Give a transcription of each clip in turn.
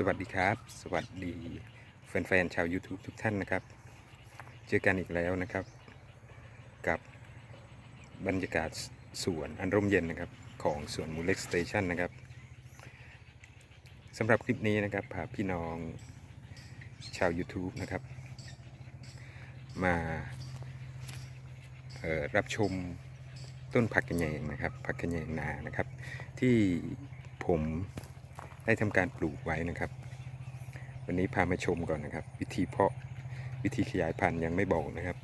สวัสดีครับ สวัสดีแฟนๆชาว YouTube ทุกท่านนะครับ เจอกันอีกแล้วนะครับ กับบรรยากาศสวนอันร่มเย็นนะครับ ของสวนมูเล็กสเตชันนะครับสำหรับคลิปนี้นะครับพาพี่น้องชาว YouTube นะครับ มารับชมต้นผักกระแยงนะครับผักกระแยงนานะครับ ที่ผม ได้ทำการปลูกไว้นะครับ วันนี้พามาชมก่อนนะครับ วิธีเพาะวิธีขยายพันธุ์ยังไม่บอกนะครับ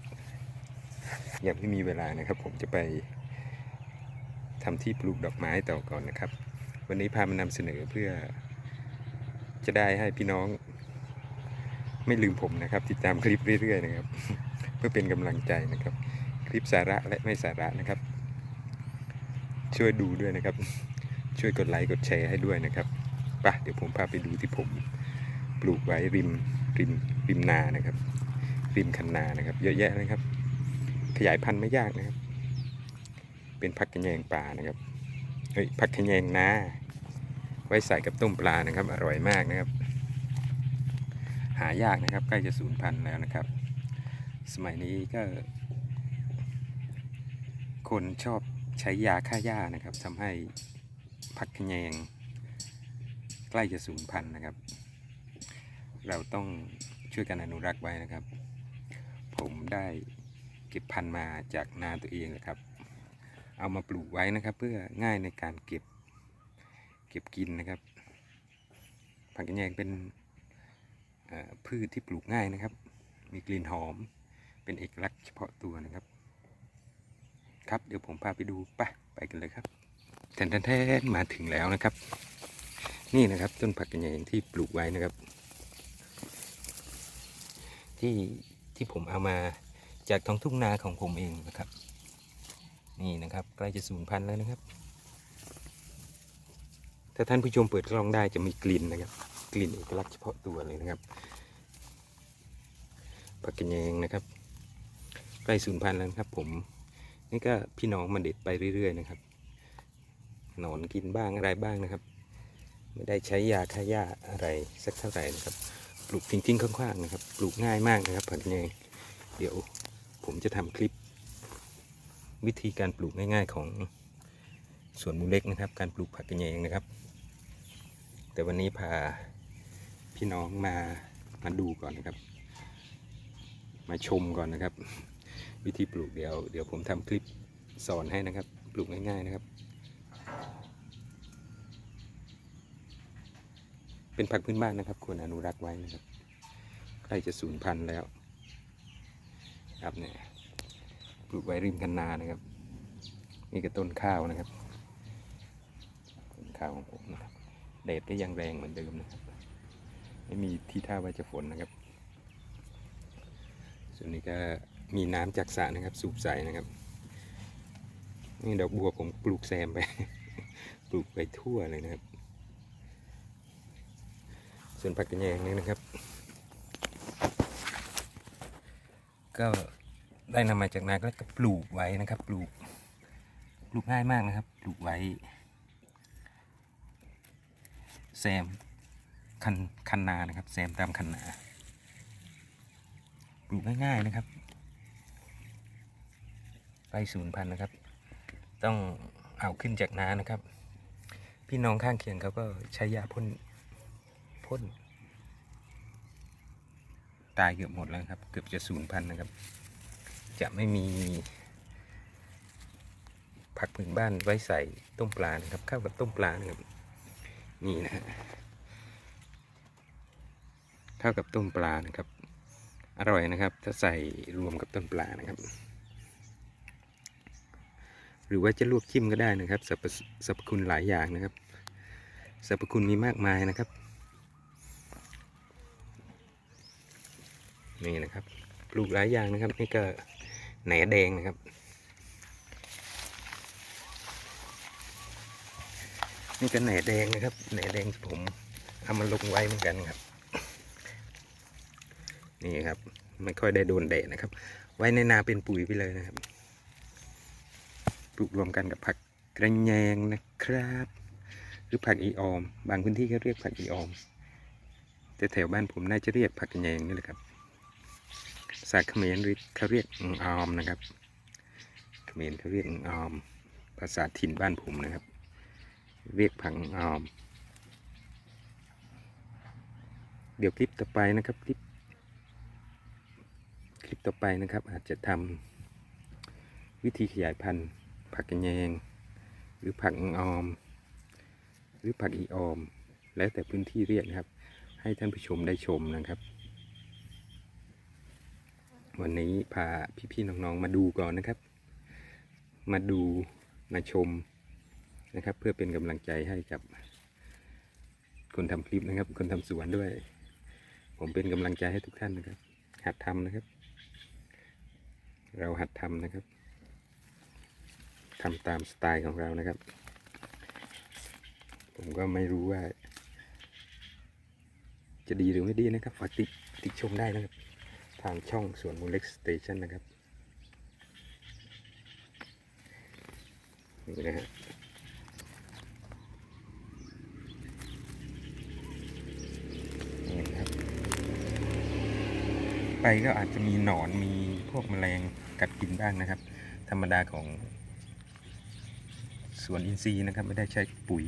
ยังไม่มีเวลานะครับ ผมจะไปทำที่ปลูกดอกไม้ต่อก่อนนะครับ วันนี้พามานำเสนอเพื่อจะได้ให้พี่น้อง ไม่ลืมผมนะครับ ติดตามคลิปเรื่อยๆนะครับ เพื่อเป็นกำลังใจนะครับ คลิปสาระและไม่สาระนะครับ ช่วยดูด้วยนะครับ ช่วยกดไลค์กดแชร์ให้ด้วยนะครับ ปะเดี๋ยวผมพาไปดูที่ผมปลูกไว้ริมริมริมนานะครับ ริมคันนานะครับ เยอะแยะนะครับ ขยายพันธุ์ไม่ยากนะครับ เป็นผักกระแยงป่านะครับเฮ้ยผักกระแยงนาไว้ใส่กับต้มปลานะครับ อร่อยมากนะครับ หายากนะครับ ใกล้จะสูญพันธุ์แล้วนะครับ สมัยนี้ก็ คนชอบใช้ยาฆ่าหญ้านะครับทำให้ผักขะแยง ใกล้จะสูญพันธุ์นะครับ เราต้องช่วยกันอนุรักษ์ไว้นะครับ ผมได้เก็บพันธุ์มาจากนาตัวเองนะครับ เอามาปลูกไว้นะครับ เพื่อง่ายในการเก็บเก็บกินนะครับ ผักกระแยงเป็นพืชที่ปลูกง่ายนะครับ มีกลิ่นหอม เป็นเอกลักษณ์เฉพาะตัวนะครับ ครับเดี๋ยวผมพาไปดูไปไปกันเลยครับแทนแทนมาถึงแล้วนะครับ นี่นะครับ ต้นผักกระแยงที่ปลูกไว้นะครับ ที่ที่ผมเอามาจากท้องทุ่งนาของผมเองนะครับ นี่นะครับใกล้จะสูญพันธุ์แล้วนะครับ ถ้าท่านผู้ชมเปิดกล้องได้จะมีกลิ่นนะครับ กลิ่นเอกลักษณ์เฉพาะตัวเลยนะครับผักกระแยงนะครับ ใกล้สูญพันธุ์แล้วครับ ผมนี่ก็พี่น้องมาเด็ดไปเรื่อย ๆ นะครับหนอนกินบ้างอะไรบ้างนะครับ ไม่ได้ใช้ยาฆ่าหญ้าอะไรสักเท่าไหร่นะครับ ปลูกทิ้งๆข้างๆนะครับ ปลูกง่ายมากนะครับผักแยงเดี๋ยวผมจะทำคลิป วิธีการปลูกง่ายๆของสวนมูเล็กนะครับ การปลูกผักกระแยงนะครับ แต่วันนี้พาพี่น้องมามาดูก่อนนะครับ มาชมก่อนนะครับ วิธีปลูกเดี๋ยวเดี๋ยวผมทำคลิปสอนให้นะครับ ปลูกง่ายๆนะครับ เป็นผักพื้นบ้านนะครับ ควรอนุรักษ์ไว้นะครับใกล้จะสูญพันธุ์แล้ว ครับเนี่ยปลูกไว้ริมคันนานะครับ นี่ก็ต้นข้าวนะครับต้นข้าวของผมนะครับแดดก็ยังแรงเหมือนเดิมนะครับ ไม่มีที่ท่าว่าจะฝนนะครับ ส่วนนี้ก็มีน้ำจากสระนะครับ สูบใส่นะครับนี่ดอกบัวผมปลูกแซมไป ปลูกไปทั่วเลยนะครับ ส่วนผักกระแยงนี่นะครับ ก็ได้นำมาจากนาก็ปลูกไว้นะครับ ปลูก ปลูกง่ายมากนะครับ ปลูกไว้แซมคันคันนานะครับ แซมตามคันนา ปลูกง่ายๆนะครับใกล้ศูนย์พันธุ์นะครับ ต้องเอาขึ้นจากน้านะครับ พี่น้องข้างเคียงเขาก็ใช้ยาพ่น พ่น ตายเกือบหมดแล้วครับ เกือบจะศูนย์พันธุ์นะครับ จะไม่มี ผักพื้นบ้านไว้ใส่ต้มปลานะครับเข้ากับต้มปลานะครับ นี่นะฮะเข้ากับต้มปลานะครับ อร่อยนะครับ ถ้าใส่รวมกับต้นปลานะครับหรือว่าจะลวกจิ้มก็ได้นะครับสรรพสรรพคุณหลายอย่างนะครับสรรพคุณมีมากมายนะครับ นี่นะครับปลูกหลายอย่างนะครับ นี่ก็แหนแดงนะครับ นี่ก็แหนแดงนะครับแหนแดงผมเอามาลงไว้เหมือนกันครับ นี่ครับ ไม่ค่อยได้โดนแดดนะครับ ไว้ในนาเป็นปุ๋ยไปเลยนะครับ ปลูกรวมกันกับผักกระแยงนะครับ หรือผักอีออม บางพื้นที่ก็เรียกผักอีออมแต่แถวบ้านผมน่าจะเรียกผักกระแยงนี่แหละครับ ภาษาเขมรหรือเขาเรียกอึงออมนะครับ เขมรเขาเรียกอึงออม ภาษาถิ่นบ้านผมนะครับ เรียกผักอึ่งออม เดี๋ยวคลิปต่อไปนะครับคลิป คลิปต่อไปนะครับ อาจจะทำวิธีขยายพันธุ์ ผักกระแยง หรือผักอึงออม หรือผักอีออม แล้วแต่พื้นที่เรียกนะครับ ให้ท่านผู้ชมได้ชมนะครับ วันนี้พาพี่ๆน้องๆมาดูก่อนนะครับ มาดูมาชมนะครับ เพื่อเป็นกำลังใจให้กับ คนทำคลิปนะครับ คนทำสวนด้วย ผมเป็นกำลังใจให้ทุกท่านนะครับ หัดทำนะครับ เราหัดทำนะครับทำตามสไตล์ของเรานะครับ ผมก็ไม่รู้ว่า จะดีหรือไม่ดีนะครับฝากติดติดชมได้นะครับ ทางช่องสวนมูลเล็กสเตชันนะครับ นี่นะฮะนี่นะครับไปก็อาจจะมีหนอนมีพวกแมลงกัดกินบ้างนะครับ ธรรมดาของสวนอินทรีย์นะครับ ไม่ได้ใช้ปุ๋ย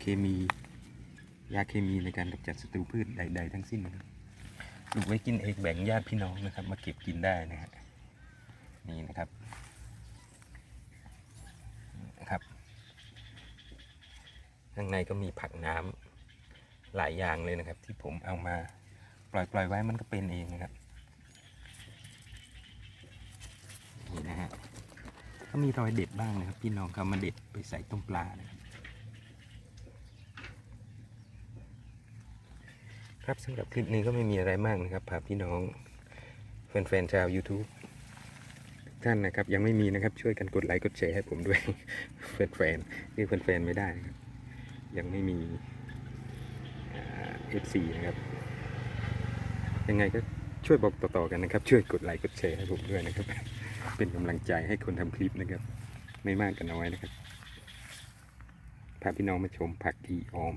เคมี ยาเคมีในการกำจัดศัตรูพืชใด ๆ ทั้งสิ้นนะครับ ปลูกไว้กินเองแบ่งญาติพี่น้องนะครับ มาเก็บกินได้นะฮะนี่นะครับนะครับ ข้างในก็มีผักน้ำหลายอย่างเลยนะครับ ที่ผมเอามาปล่อยปล่อยไว้มันก็เป็นเองนะครับนี่นะฮะก็มีรอยเด็ดบ้างนะครับ พี่น้องเขามาเด็ดไปใส่ต้มปลานะครับ ครับสำหรับคลิปนี้ก็ไม่มีอะไรมากนะครับพาพี่น้องแฟนๆชาว YouTube ท่านนะครับ ยังไม่มีนะครับช่วยกันกดไลค์กดแชร์ให้ผมด้วยแฟนๆเรียกแฟนๆไม่ได้นะครับ ยังไม่มีเอฟซีนะครับ ยังไงก็ช่วยบอกต่อๆกันนะครับ ช่วยกดไลค์กดแชร์ให้ผมด้วยนะครับ เป็นกำลังใจให้คนทำคลิปนะครับ ไม่มากก็น้อยนะครับพาพี่น้องมาชมผักอีออม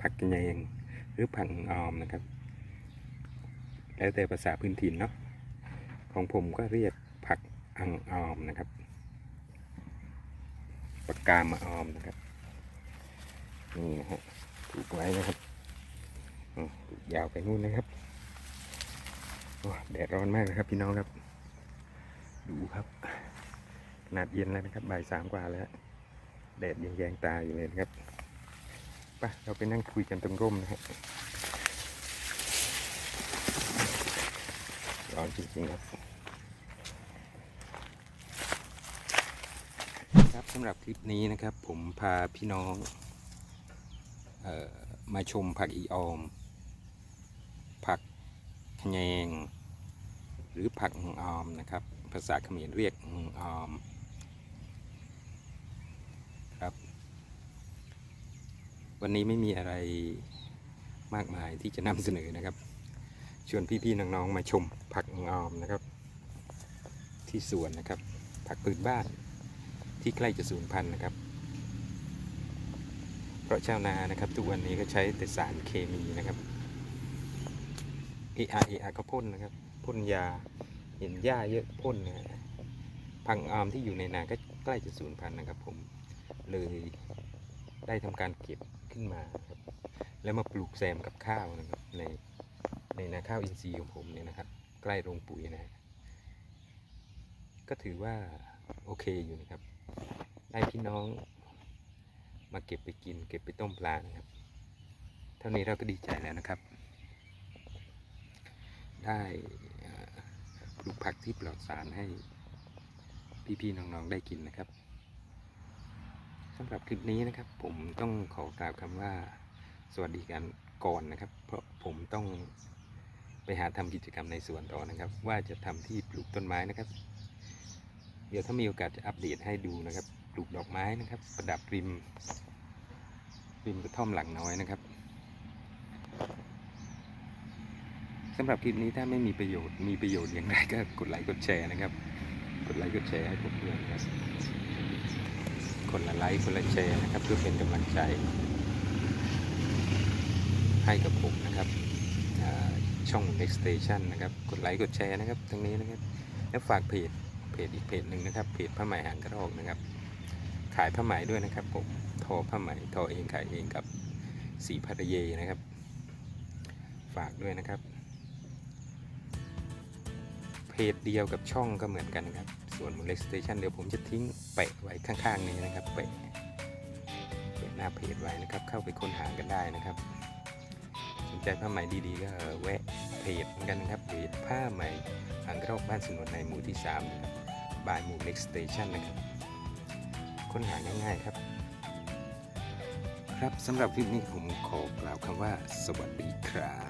ผักกระแยง รือผักออมนะครับ แล้วแต่ภาษาพื้นถิ่นเนาะของผมก็เรียกผักอังออมนะครับปากกามาออมนะครับนี่นะฮะปลูกไว้นะครับอืมปลูกยาวไปนู่นนะครับโอ้แดดร้อนมากนะครับพี่น้องครับ ดูครับขนาดเย็นแล้วนะครับบ่ายสามกว่าแล้วแดดยังแยงตาอยู่เลยนะครับ ปเราไปนั่งคุยกันตรงร่มนะฮะร้อนจริงๆครับครับสำหรับคลิปนี้นะครับ ผมพาพี่น้องออมาชมผักอีออม ผักขะแยง หรือผักอึ่งออมนะครับ ภาษาเขมรเรียกอึ่งออม ครับ วันนี้ไม่มีอะไรมากมายที่จะนำเสนอนะครับ ชวนพี่ๆน้องๆมาชมผักงอมนะครับ ที่สวนนะครับ ผักพื้นบ้านที่ใกล้จะสูญพันธุ์นะครับ เพราะชาวนานะครับ ทุกวันนี้ก็ใช้แต่สารเคมีนะครับเออาเออาก็พ่นนะครับพ่นยาเห็นหญ้าเยอะพ่นนะผักออมที่อยู่ในนาก็ใกล้จะสูญพันธุ์นะครับ ผมเลยได้ทำการเก็บ ขึ้นมาครับแล้วมาปลูกแซมกับข้าวนะครับในในนาข้าวอินทรีย์ของผมเนี่ยนะครับ ใกล้โรงปุ๋ยนะ ก็ถือว่าโอเคอยู่นะครับได้พี่น้องมาเก็บไปกิน เก็บไปต้มปลานะครับ เท่านี้เราก็ดีใจแล้วนะครับ ได้ปลูกผักที่ปลอดสารให้พี่ๆน้องๆได้กินนะครับ สำหรับคลิปนี้นะครับ ผมต้องขอกล่าวคำว่าสวัสดีกันก่อนนะครับ เพราะผมต้องไปหาทำกิจกรรมในสวนต่อนะครับ ว่าจะทำที่ปลูกต้นไม้นะครับ เดี๋ยวถ้ามีโอกาสจะอัปเดตให้ดูนะครับ ปลูกดอกไม้นะครับ ประดับริม ริมกระท่อมหลังน้อยนะครับสำหรับคลิปนี้ถ้าไม่มีประโยชน์มีประโยชน์อย่างไรก็กดไลค์กดแชร์นะครับ กดไลค์กดแชร์ให้ผมด้วยนะครับ คนละไลค์คนละแชร์นะครับ เพื่อเป็นกำลังใจ ให้กับผมนะครับช่อง Next Station นะครับกดไลค์กดแชร์นะครับทั้งนี้นะครับแล้วฝากเพจเพจอีกเพจหนึ่งนะครับเพจผ้าไหมหางกระรอกนะครับ ขายผ้าไหมด้วยนะครับผมทอผ้าไหมทอเองขายเองกับสีพัทเยนะครับ ฝากด้วยนะครับ เพจเดียวกับช่องก็เหมือนกันนะครับ ส่วนมูลเลสเตชันเดี๋ยวผมจะทิ้งแปะไว้ข้างๆนี้นะครับแปะแปะหน้าเพจไว้นะครับ เข้าไปค้นหากันได้นะครับ สนใจผ้าไหมดีๆ ก็แวะเพจเหมือนกันนะครับเพจผ้าไหมหางกรอกบ้านสนวนในหมู่ที่3นะครับบายหมู่เล็กสเตชันนะครับ ค้นหาง่ายๆครับ ครับสำหรับคลิปนี้ผมขอกล่าวคำว่าสวัสดีครับ